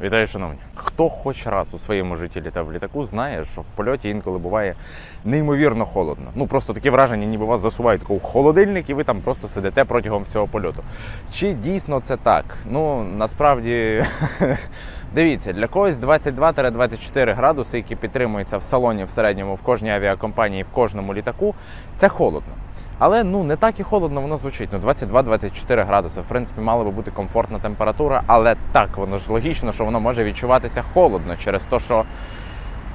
Вітаю, шановні. Хто хоч раз у своєму житті літав в літаку, знає, що в польоті інколи буває неймовірно холодно. Ну просто таке враження, ніби вас засувають в холодильник, і ви там просто сидите протягом всього польоту. Чи дійсно це так? Ну насправді. Дивіться, для когось 22-24 градуси, які підтримуються в салоні в середньому в кожній авіакомпанії, в кожному літаку, це холодно. Але ну не так і холодно воно звучить. Ну 22-24 градуси. В принципі, мала би бути комфортна температура, але так воно ж логічно, що воно може відчуватися холодно через те, що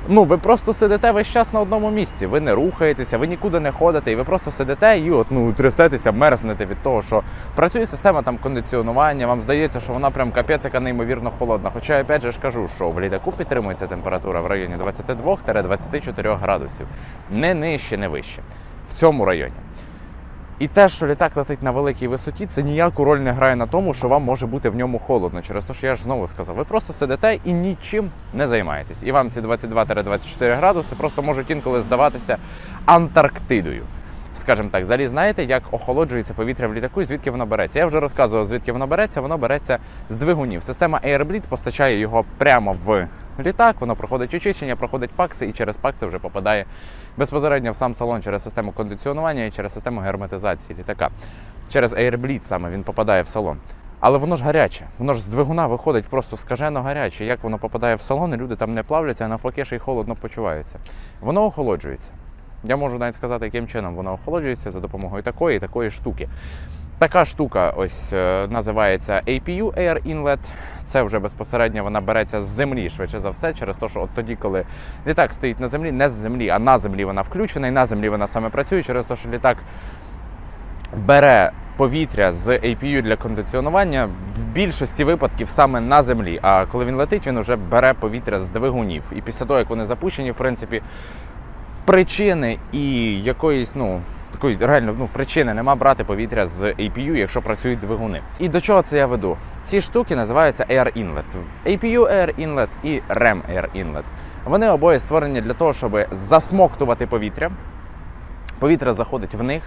ну ви просто сидите весь час на одному місці. Ви не рухаєтеся, ви нікуди не ходите, і ви просто сидите і от ну трясетеся, мерзнете від того, що працює система там кондиціонування. Вам здається, що вона прям капець, яка неймовірно холодна. Хоча опять же ж кажу, що в літаку підтримується температура в районі 22-24 градусів, не нижче, не вище. В цьому районі. І те, що літак летить на великій висоті, це ніяку роль не грає на тому, що вам може бути в ньому холодно. Через те, що я ж знову сказав, ви просто сидите і нічим не займаєтесь. І вам ці 22-24 градуси просто можуть інколи здаватися Антарктидою. Скажімо так, взагалі знаєте, як охолоджується повітря в літаку і звідки воно береться. Я вже розказував, звідки воно береться. Воно береться з двигунів. Система Airbleed постачає його прямо в літак, воно проходить очищення, проходить пакси і через пакси вже попадає безпосередньо в сам салон через систему кондиціонування і через систему герметизації літака. Через Airbleed саме він попадає в салон. Але воно ж гаряче, воно ж з двигуна виходить просто скажено гаряче. Як воно попадає в салон, і люди там не плавляться, а навпаки, ще й холодно почуваються. Воно охолоджується. Я можу навіть сказати, яким чином воно охолоджується за допомогою такої і такої штуки. Така штука ось е, називається APU Air Inlet. Це вже безпосередньо вона береться з землі, швидше за все, через те, що от тоді, коли літак стоїть на землі, не з землі, а на землі вона включена, і на землі вона саме працює, через те, що літак бере повітря з APU для кондиціонування в більшості випадків саме на землі. А коли він летить, він вже бере повітря з двигунів. І після того, як вони запущені, в принципі, причини і якоїсь, ну. Такої реально ну, причини нема брати повітря з APU, якщо працюють двигуни. І до чого це я веду? Ці штуки називаються Air Inlet. APU Air Inlet і REM Air Inlet. Вони обоє створені для того, щоб засмоктувати повітря. Повітря заходить в них.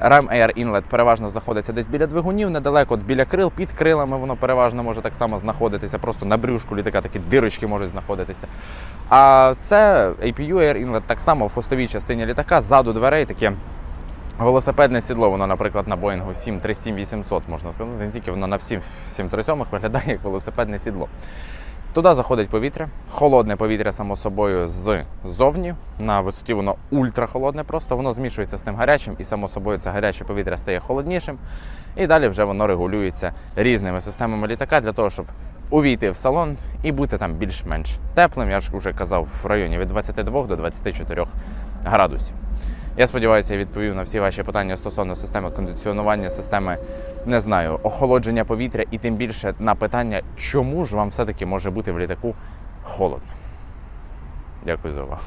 Ram Air Inlet переважно знаходиться десь біля двигунів, недалеко от біля крил, під крилами воно переважно може так само знаходитися, просто на брюшку літака такі дирочки можуть знаходитися. А це APU Air Inlet так само в хвостовій частині літака, ззаду дверей таке велосипедне сідло, воно, наприклад, на Boeing 737-800 можна сказати, не тільки воно на всім 737 виглядає як велосипедне сідло. Туди заходить повітря, холодне повітря, само собою, ззовні. На висоті воно ультрахолодне, просто воно змішується з тим гарячим, і само собою це гаряче повітря стає холоднішим. І далі вже воно регулюється різними системами літака для того, щоб увійти в салон і бути там більш-менш теплим. Я ж вже казав, в районі від 22 до 24 градусів. Я сподіваюся, я відповів на всі ваші питання стосовно системи кондиціонування, системи не знаю, охолодження повітря і тим більше на питання, чому ж вам все-таки може бути в літаку холодно. Дякую за увагу.